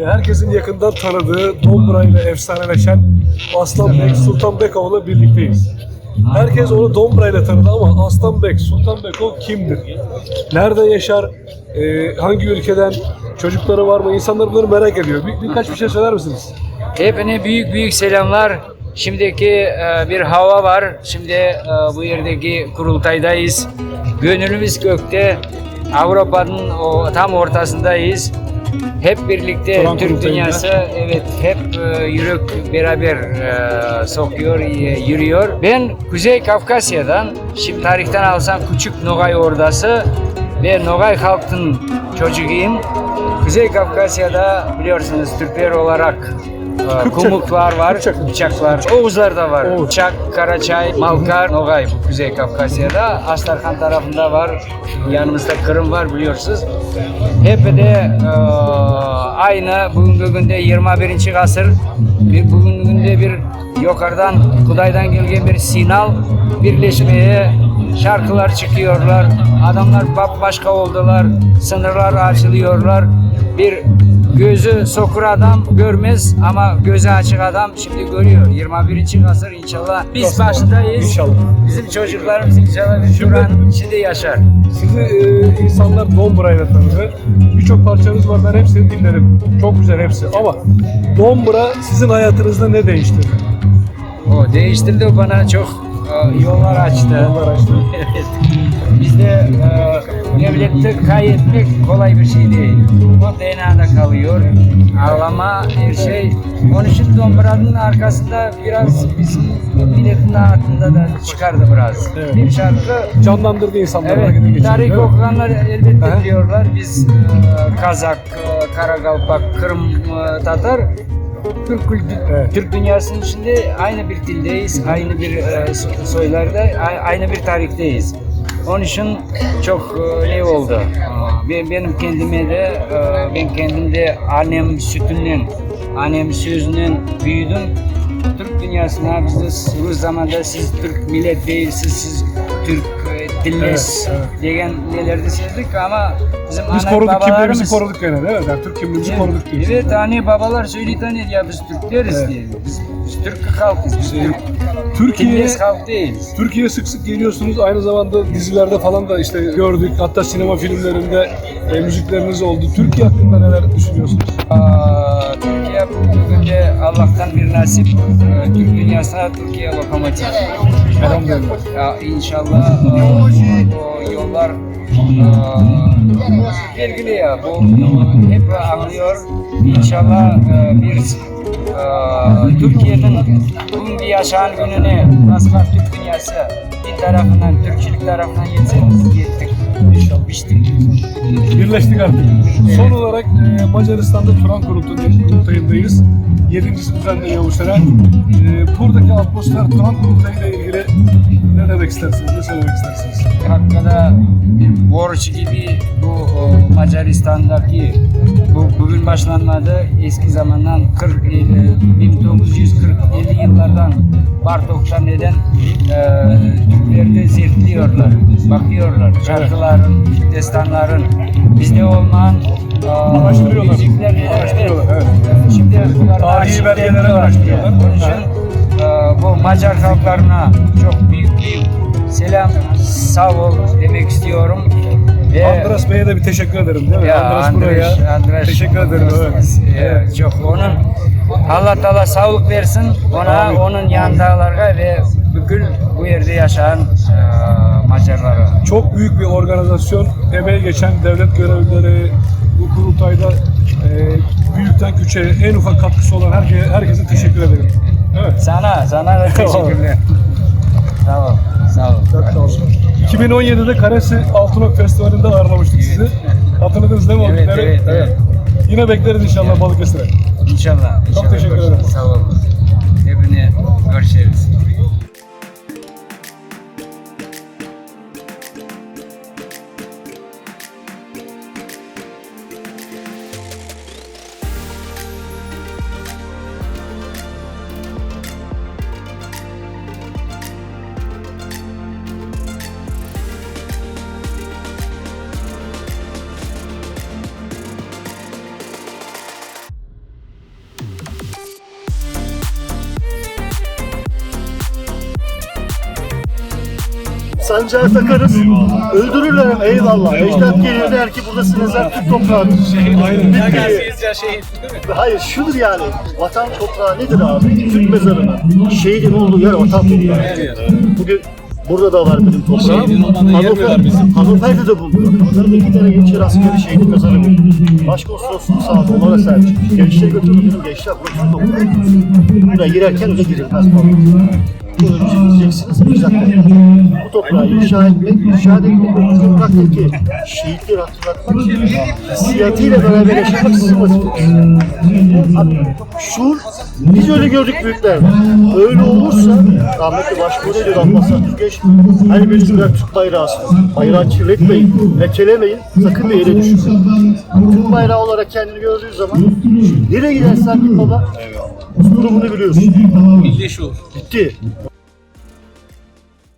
Ee, herkesin yakından tanıdığı Dombra ile efsaneleşen Aslan Bek, Sultan Bekoğlu'la birlikteyiz. Herkes onu Dombra ile tanıdı ama Aslan Bek, Sultan Beko kimdir? Nerede yaşar? Ee, hangi ülkeden? Çocukları var mı? İnsanlar bunları merak ediyor. Bir, birkaç bir şey söyler misiniz? Hepine büyük büyük selamlar. Şimdiki e, bir hava var. Şimdi e, bu yerdeki kurultaydayız. Gönlümüz gökte. Avrupa'nın o tam ortasındayız. Hep birlikte Kur'an Türk kurultayında. dünyası evet hep e, yürek beraber e, sokuyor, e, yürüyor. Ben Kuzey Kafkasya'dan, şimdi tarihten alsam küçük Nogay Ordası ve Nogay halkının çocuğuyum. Kuzey Kafkasya'da biliyorsunuz Türkler olarak e, Kıpçak. kumuklar var, Kıpçak. bıçaklar. Oğuzlar da var. Oğuz. Bıçak, Karaçay, Malkar, Nogay bu Kuzey Kafkasya'da. Astarhan tarafında var. Yanımızda Kırım var biliyorsunuz. Hep de e, aynı bugünkü günde 21. asır bir bugünkü günde bir yukarıdan Kuday'dan gelgen bir sinal birleşmeye şarkılar çıkıyorlar. Adamlar bambaşka oldular. Sınırlar açılıyorlar. Bir gözü sokur adam görmez ama gözü açık adam şimdi görüyor. 21. asır inşallah biz Aslında, başındayız. inşallah. Bizim çocuklarımız inşallah biz Şimdi- içinde yaşar. Sizi e, insanlar Dombra ile tanıdı. Birçok parçanız var. Ben hepsini dinledim. Çok güzel hepsi. Ama Dombra sizin hayatınızda ne değiştirdi? O değiştirdi bana çok e, yollar açtı. Yollar açtı. evet. Bizde e, devlette kaybetmek kolay bir şey değil. O DNA'da kalıyor. Ağlama her şey. Onun için Dombra'nın arkasında biraz bizim milletin altında da çıkardı biraz. Evet. Bir şarkı Canlandırdı insanları. Evet, tarih okuyanlar elbette Aha. biliyorlar. Biz e, Kazak, e, Karakalpak, Kırım, e, Tatar Türk, kültü- Evet. Türk dünyasının içinde aynı bir dildeyiz, aynı bir e, so- soylarda, aynı bir tarihdeyiz. Onun için çok e, ne oldu? Ben, benim kendime de, e, ben kendimde annem sütünden, annem sözünden büyüdüm. Türk dünyasına biz de bu zamanda siz Türk millet değilsiniz, siz Türk dilles Evet, evet. diyen sezdik ama bizim Biz ana koruduk kimliğimizi koruduk gene değil mi? Yani Türk kimliğimizi koruduk diyorsun. Evet hani babalar söyledi hani ya biz Türkleriz Evet. diye. Biz, biz Türk halkız, biz Türk Türkiye'ye dilles halk değiliz. Türkiye'ye sık sık geliyorsunuz. Aynı zamanda dizilerde falan da işte gördük. Hatta sinema filmlerinde e, müzikleriniz oldu. Türkiye hakkında neler düşünüyorsunuz? Aa, Türkiye de Allah'tan bir nasip. Ee, Türk dünyasına Türkiye lokomotif. Ya inşallah e, o yollar e, belgili ya bu e, hep anlıyor. İnşallah e, bir e, Türkiye'nin bugün yaşayan gününe Aslan Türk dünyası bir tarafından, Türkçülük tarafından yetseniz yettik. Birleştik artık. Son olarak e, Macaristan'da Turan. Yedincisi düzenleniyor bu sene. E, buradaki atmosfer Turan kurultayıyla ilgili ne demek istersiniz? Ne söylemek istersiniz? Hakkında bir borç gibi bu o, Macaristan'daki bu bugün başlanmadı eski zamandan 40 50, 1940 50 yıllardan Bartok'tan neden e, Türklerde zevkliyorlar, bakıyorlar. Şarkıların, destanların bizde olmayan e, Araştırıyorlar. müzikler neler, Araştırıyorlar, evet. E, Şimdi bunlar Tarihi belgeleri araştırıyorlar. Onun için bu Macar halklarına çok büyük büyük selam, sağ ol demek istiyorum. Ve Andras Bey'e de bir teşekkür ederim değil mi? ya Andras Andres, buraya. Andres, Teşekkür ederim. Evet. e, çok onun Allah Teala sağlık versin ona, Amin. onun yanındalarga ve bugün bu yerde yaşayan e, Macarlara. Çok büyük bir organizasyon. Emeği geçen devlet görevlileri bu kurultayda e, büyükten küçüğe en ufak katkısı olan herkese, herkese teşekkür ederim. Evet. Sana, sana da teşekkürler. Sağ ol, sağ ol. Çok sağ olun. 2017'de Karesi Altınok Festivali'nde ağırlamıştık sizi. Hatırladınız değil mi? Evet, evet, evet. Yine bekleriz inşallah Balıkesir'e. İnşallah. inşallah. teşekkür ederim. Sağ ol. Hepine görüşürüz. Sancağı takarız. Öldürürler ama eyvallah. Ecdat geliyor der ki burası mezar Türk toprağıdır. Bitti. Hayır şudur yani. Vatan toprağı nedir abi? Türk mezarının. Şehidin olduğu yer vatan toprağı. Bugün burada da var benim toprağım. Hannover'de de bulundu. Hannover'de iki tane Yeniçeri askeri şehidin mezarı var. Başkonsolosluğun sağ olsun onlara çıkmış. Gençleri götürdüm dedim gençler burası toprağı. Buraya girerken öyle girilmez bir şey diyeceksiniz. Bir dakika. Bu toprağı inşa etmek, inşa etmek bu topraktaki şehitleri hatırlatmak, hissiyatıyla beraber yaşamak sizin vazifeniz. Şuur, biz öyle gördük büyüklerden. Öyle olursa, rahmetli başbuğ ne diyor Abbas Türkeş, hani biriniz birer Türk bayrağı asın. Bayrağı kirletmeyin, lekelemeyin, sakın bir yere düşürmeyin. Türk bayrağı olarak kendini gördüğü zaman, nereye gidersen git baba, durumunu biliyorsun. Milli şuur. Bitti.